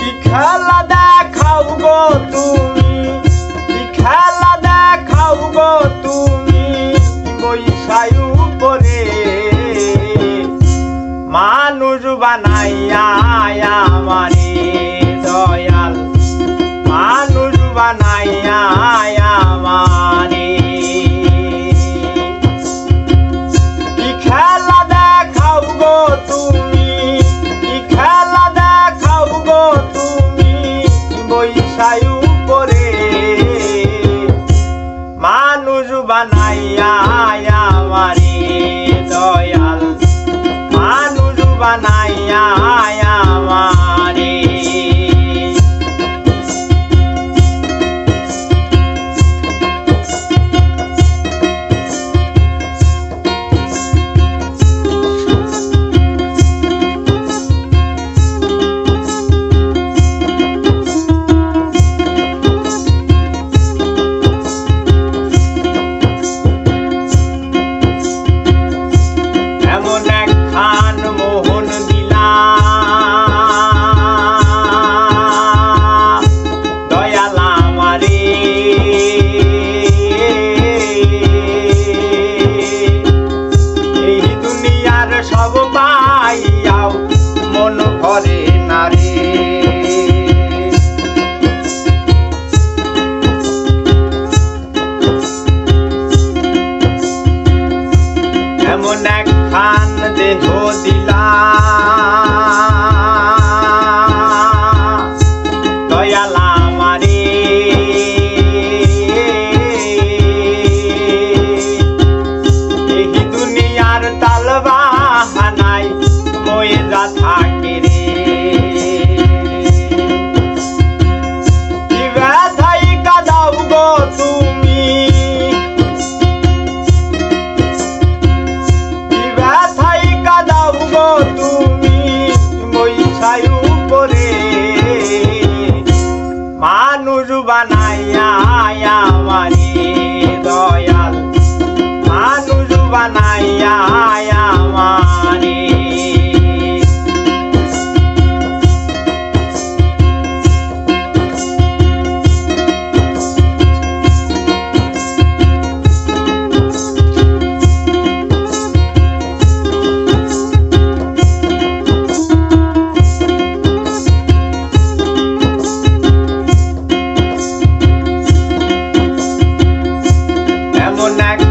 কি খেলা দেখাও গো তুমি? কি খেলা দেখাও গো তুমি? বৈশায় উপরে মানুষ বানাইয়া আমারে দয়াল। মানুষ বানাইয়া আমার মানুষ বানাইয়া আমারে দয়াল। মানুষ বানাইয়া এমন এক খান দেহ দিলা। দয়ালা মারি এই দুনিয়ার তালবা হানাই ময়ে যা neck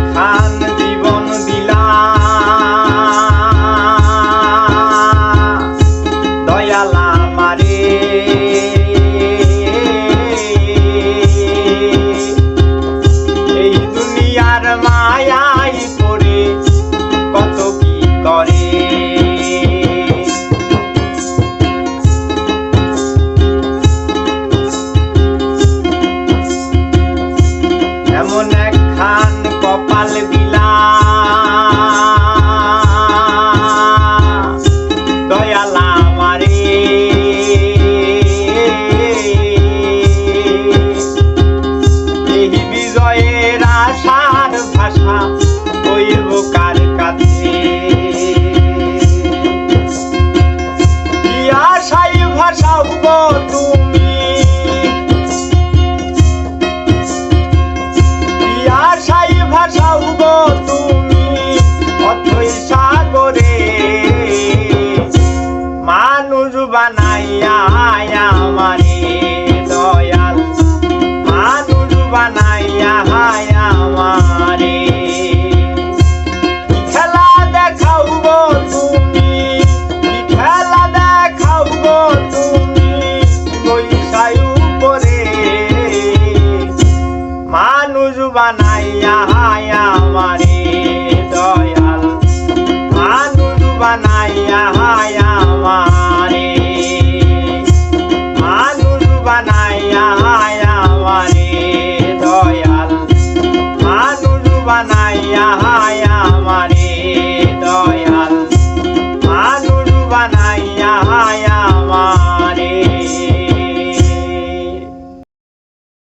Yeah. বানাইয়া আমারে দয়াল। মানুষ বানাইয়া আমারে